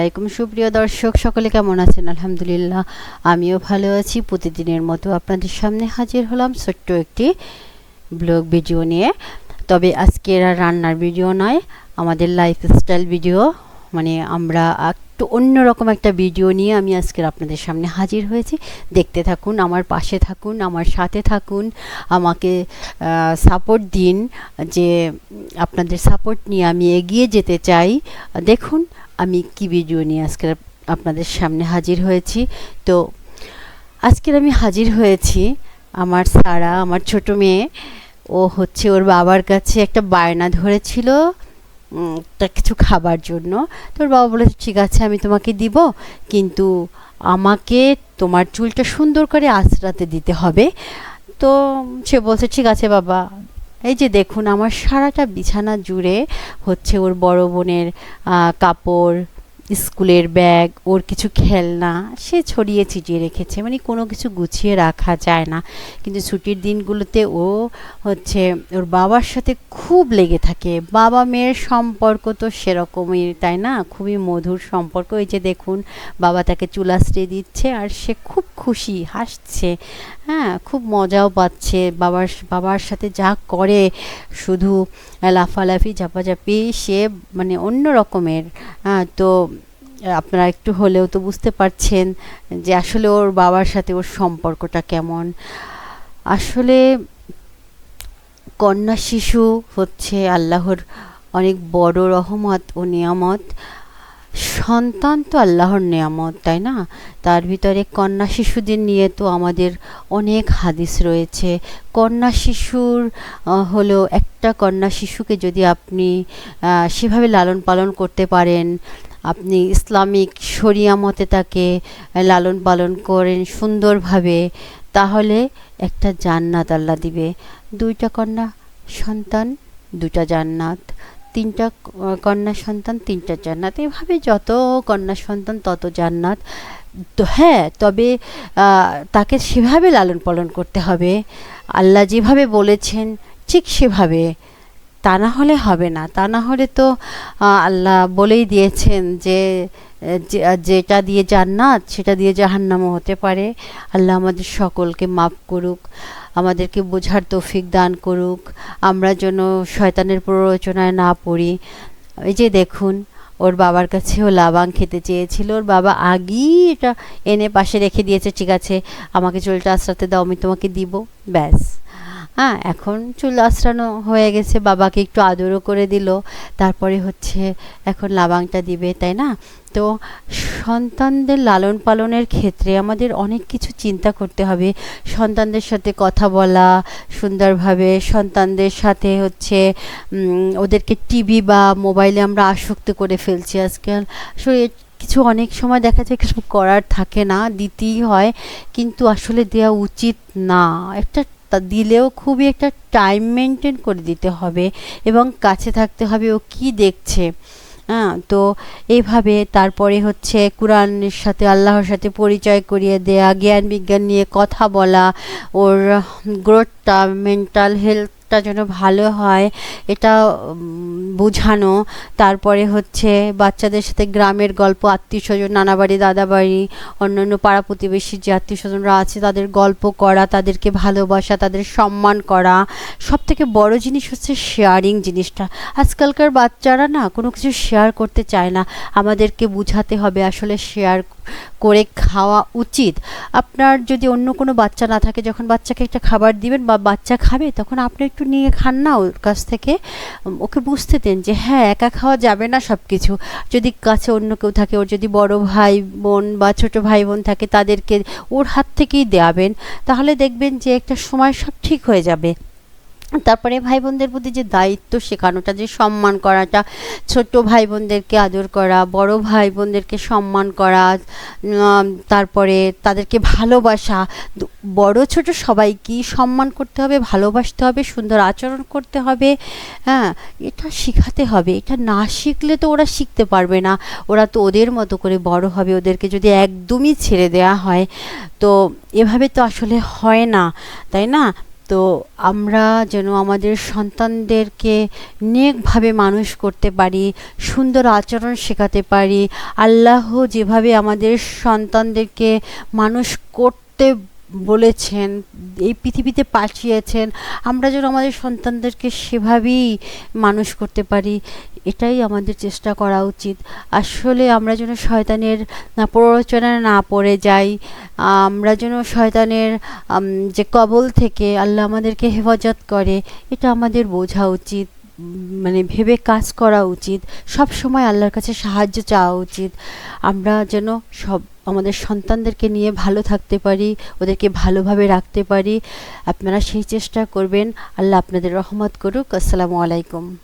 আসসালামাইকুম সুপ্রিয় দর্শক, সকলে কেমন আছেন? আলহামদুলিল্লাহ, আমিও ভালো আছি। প্রতিদিনের মতো আপনাদের সামনে হাজির হলাম ছোট্ট একটি ব্লগ ভিডিও নিয়ে। তবে আজকের আর রান্নার ভিডিও নয়, আমাদের লাইফস্টাইল ভিডিও। মানে আমরা একটু অন্যরকম একটা ভিডিও নিয়ে আমি আজকের আপনাদের সামনে হাজির হয়েছি। দেখতে থাকুন, আমার পাশে থাকুন, আমার সাথে থাকুন, আমাকে সাপোর্ট দিন, যে আপনাদের সাপোর্ট নিয়ে আমি এগিয়ে যেতে চাই। দেখুন আমি কি ভিডিও নিয়ে আজকের আপনাদের সামনে হাজির হয়েছি। তো আজকের আমি হাজির হয়েছি আমার সারা, আমার ছোট মেয়ে। ও হচ্ছে ওর বাবার কাছে একটা বায়না ধরেছিল একটা কিছু খাবার জন্য। তো ওর বাবা বলেছে, ঠিক আছে, আমি তোমাকে দিব, কিন্তু আমাকে তোমার চুলটা সুন্দর করে আঁচড়াতে দিতে হবে। তো সে বলছে, ঠিক আছে বাবা এই যে দেখুন, আমার সারাটা বিছানা জুড়ে হচ্ছে ওর বড় বোনের কাপড়, স্কুলের ব্যাগ, ওর কিছু খেলনা, সে ছড়িয়ে ছিটিয়ে রেখেছে। মানে কোনো কিছু গুছিয়ে রাখা যায় না। কিন্তু ছুটির দিনগুলোতে ও হচ্ছে ওর বাবার সাথে খুব লেগে থাকে। বাবা মেয়ের সম্পর্ক তো সেরকমই, তাই না? খুবই মধুর সম্পর্ক। এই যে দেখুন, বাবা তাকে চুলাস্টে দিচ্ছে আর সে খুব খুশি, হাসছে। হ্যাঁ খুব মজাও পাচ্ছে। বাবার বাবার সাথে যা করে, শুধু লাফালাফি, ঝাপাঝাপি, সে মানে অন্য রকমের। হ্যাঁ তো আপনারা একটু হলেও তো বুঝতে পারছেন যে আসলে ওর বাবার সাথে ওর সম্পর্কটা কেমন। আসলে কন্যা শিশু হচ্ছে আল্লাহর অনেক বড় রহমত ও নিয়ামত। সন্তান তো আল্লাহর নিয়ামত, তাই না? তার ভিতরে কন্যা শিশুদের নিয়ে তো আমাদের অনেক হাদিস রয়েছে। কন্যা শিশুর হলো একটা কন্যা শিশুকে যদি আপনি সেভাবে লালন পালন করতে পারেন, আপনি ইসলামিক শরিয়া মতে তাকে লালন পালন করেন সুন্দরভাবে, তাহলে একটা জান্নাত আল্লাহ দিবে। দুইটা কন্যা সন্তান দুটা জান্নাত। তিনটা কন্যা সন্তান, তিনটা জান্নাত। এভাবে যত কন্যা সন্তান, তত জান্নাত। তো হ্যাঁ তবে তাকে সেভাবে লালন পালন করতে হবে। আল্লাহ যেভাবে বলেছেন, ঠিক সেভাবে। তা না হলে হবে না। তা না হলে তো আল্লাহ বলেই দিয়েছেন যে, যেটা দিয়ে জান্নাত, সেটা দিয়ে জাহান্নামও হতে পারে। আল্লাহ আমাদের সকলকে মাফ করুক। আমাদেরকে বোঝার তৌফিক দান করুক। আমরা যেন শয়তানের প্ররোচনায় না পড়ি। এই যে দেখুন, ওর বাবার কাছেও লাবাং খেতে চেয়েছিল। ওর বাবা আগেই এটা এনে পাশে রেখে দিয়েছে, ঠিক আছে, আমাকে চলটা আশ্রাতে দাও, আমি তোমাকে দিব। ব্যাস। হ্যাঁ এখন চুল আশ্রানো হয়ে গেছে, বাবাকে একটু আদরও করে দিল। তারপরে হচ্ছে এখন লাবাংটা দিবে, তাই না? তো সন্তানদের লালন পালনের ক্ষেত্রে আমাদের অনেক কিছু চিন্তা করতে হবে। সন্তানদের সাথে কথা বলা, সুন্দরভাবে সন্তানদের সাথে হচ্ছে ওদেরকে টিভি বা মোবাইলে আমরা আসক্ত করে ফেলছি আজকাল। আসলে কিছু অনেক সময় দেখা যায় কিছু করার থাকে না, দিতেই হয়। কিন্তু আসলে দেওয়া উচিত না। একটা তা দিলেও খুবই একটা টাইম মেনটেন করে দিতে হবে এবং কাছে থাকতে হবে ও কি দেখছে। হ্যাঁ তো এইভাবে তারপরে হচ্ছে কোরআনের সাথে, আল্লাহর সাথে পরিচয় করিয়ে দেয়া, জ্ঞান বিজ্ঞান নিয়ে কথা বলা, ওর গ্রোথটা মেন্টাল হেলথটা যেন ভালো হয়, এটা বোঝানো। তারপরে হচ্ছে বাচ্চাদের সাথে গ্রামের গল্প আত্মীয় স্বজন নানা বাড়ি দাদা বাড়ি অন্যান্য পাড়া প্রতিবেশী যে আত্মীয় স্বজনরা আছে, তাদের গল্প করা, তাদেরকে ভালোবাসা, তাদের সম্মান করা। সব থেকে বড় জিনিস হচ্ছে শেয়ারিং জিনিসটা। আজকালকার বাচ্চারা না কোনো কিছু শেয়ার করতে চায় না। আমাদেরকে বুঝাতে হবে আসলে শেয়ার করে খাওয়া উচিত। আপনার যদি অন্য কোনো বাচ্চা না থাকে, যখন বাচ্চাকে একটা খাবার দিবেন বা বাচ্চা খাবে, তখন আপনি একটু নিয়ে খান না ওর কাছ থেকে। ওকে বুঝতে দেন যে হ্যাঁ একা খাওয়া যাবে না সব কিছু যদি কাছে অন্য কেউ থাকে, ওর যদি বড় ভাই বোন বা ছোট ভাই বোন থাকে, তাদেরকে ওর হাত থেকেই দেওয়াবেন। তাহলে দেখবেন যে একটা সময় সব ঠিক হয়ে যাবে। তারপরে ভাই বোনদের প্রতি যে দায়িত্ব শেখানোটা, যে সম্মান করাটা ছোট ভাই বোনদেরকে আদর করা, বড় ভাই বোনদেরকে সম্মান করা তারপরে তাদেরকে ভালোবাসা বড় ছোট সবাইকেই সম্মান করতে হবে, ভালোবাসতে হবে, সুন্দর আচরণ করতে হবে হ্যাঁ এটা শেখাতে হবে। এটা না শিখলে তো ওরা শিখতে পারবে না। ওরা তো ওদের মতো করে বড় হবে। ওদেরকে যদি একদমই ছেড়ে দেওয়া হয়, তো এভাবে তো আসলে হয় না, তাই না? তো আমরা যেন আমাদের সন্তানদেরকে নেকভাবে মানুষ করতে পারি, সুন্দর আচরণ শেখাতে পারি। আল্লাহ যেভাবে আমাদের সন্তানদেরকে মানুষ করতে বলেছেন, এই পৃথিবীতে পাঠিয়েছেন, আমরা যেন আমাদের সন্তানদেরকে সেভাবেই মানুষ করতে পারি, এটাই আমাদের চেষ্টা করা উচিত। আসলে আমরা যেন শয়তানের না, প্ররোচনায় না পড়ে যাই, আমরা যেন শয়তানের যে কবল থেকে আল্লাহ আমাদেরকে হেফাজত করে, এটা আমাদের বোঝা উচিত। মানে ভেবে কাজ করা উচিত। সব সময় আল্লাহর কাছে সাহায্য চাওয়া উচিত। আমরা যেন সব আমাদের সন্তানদেরকে নিয়ে ভালো থাকতে পারি, ওদেরকে ভালোভাবে রাখতে পারি। আপনারা সেই চেষ্টা করবেন। আল্লাহ আপনাদের রহমত করুক। আসসালামু আলাইকুম।